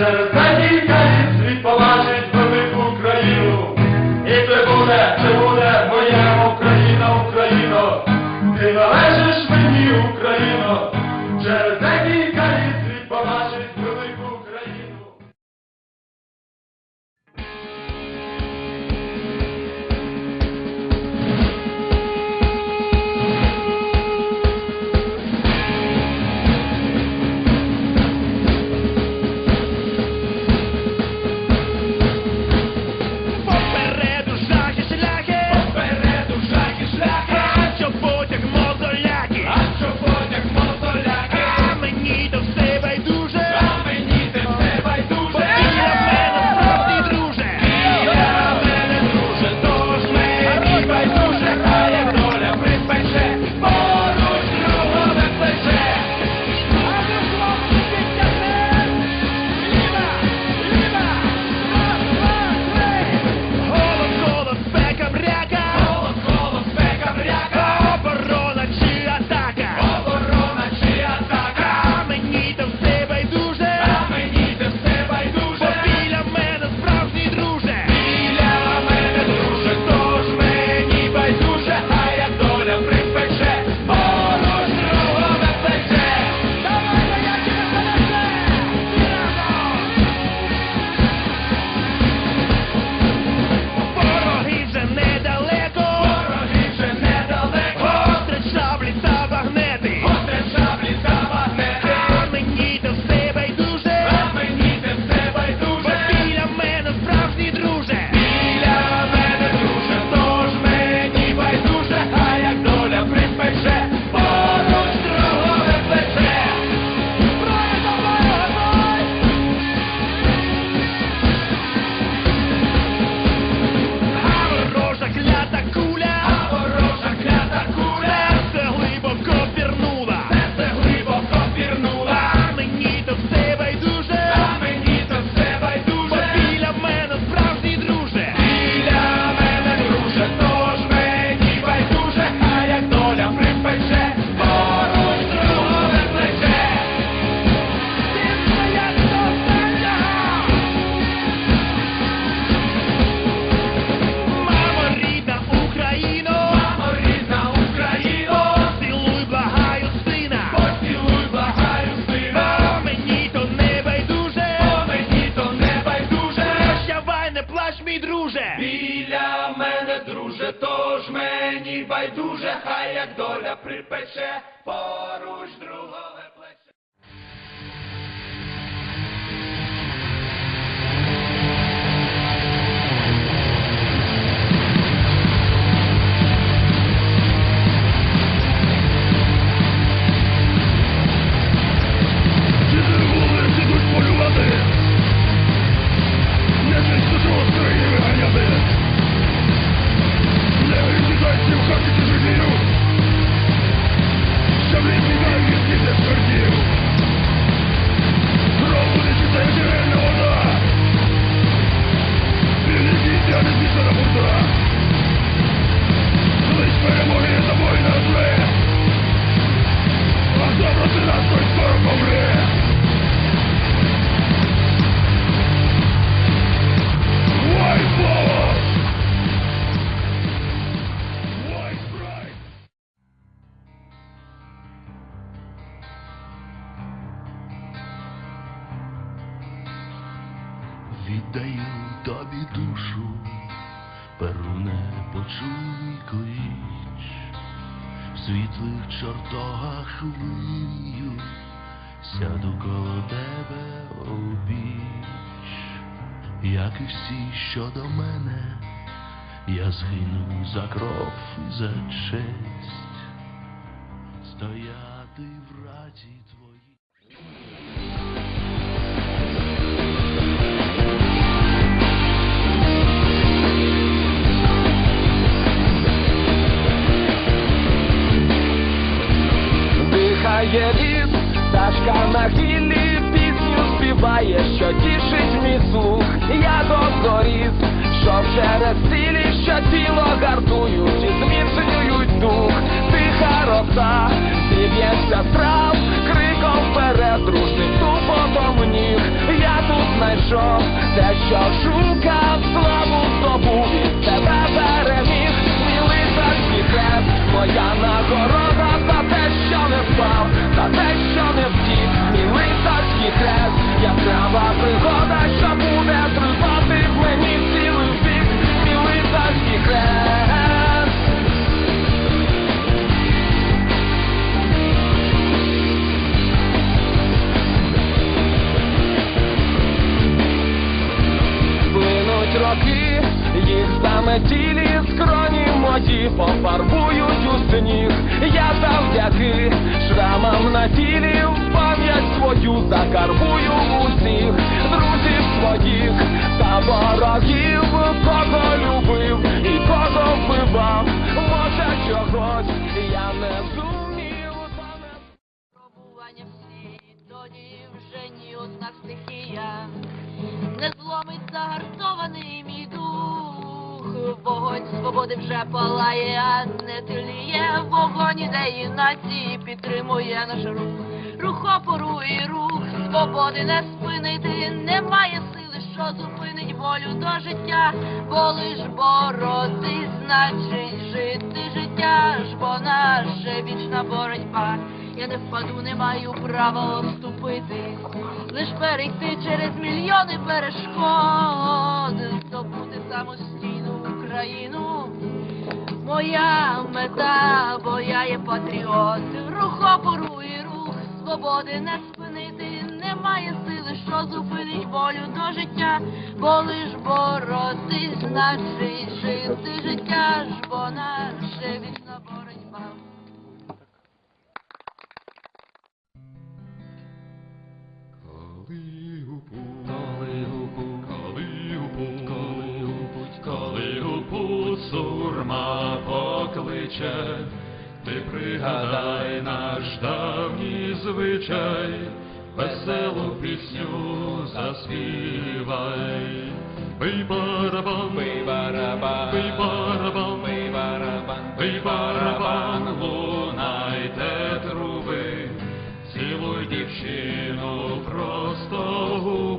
to ж, мій друже? Біля мене, друже, тож мені байдуже, хай як доля припече пору. Даю тобі душу, перуне почуй клич, в світлих чортогах вию, сяду коло тебе обіч, як і всі, що до мене, я згину за кров і за честь, стояти в раді твоїй. Через цілі, що тіло гартують і зміцнюють дух. Тиха роса, зіб'ється з трав, криком вперед, дружним тупотом ніг. Я тут знайшов те, що шукав, славу здобув і тебе переміг. Смілий царський хрест, моя нагорода за те, що не впав, за те, що не втік, смілий царський хрест, яскрава пригода, що заметілі скроні мої пофарбують у сніг. Я завдяки шрамам на тілі пам'ять свою закарбую усіх друзів своїх та ворогів, кого любив і кого вбивав. Може чогось я не зумів, та не Пробування всі, тоді вже ні одна стихія не зломить загартований мій дух. Вогонь свободи вже палає, а не тиліє. Вогонь ідеї нації підтримує наш рух. Рух опору і рух свободи не спинити. Немає сили, що зупинить волю до життя, бо лиш боротись, значить жити життя ж, бо наша вічна боротьба. Я не впаду, не маю права оступити, лиш перейти через мільйони перешкод, здобути самостійну Україну. Моя мета, бо я є патріот, рух опору і рух свободи не спинити. Немає сили, що зупинить волю до життя, бо лиш боротись, значить жити життя ж, бо наша вічна боротьба. Коли у обличчя, ти пригадай наш давній звичай, веселу пісню заспівай, Бий барабан, бий барабан, бий барабан, бий барабан, бий барабан, лунайте труби, цілуй дівчину просто губи.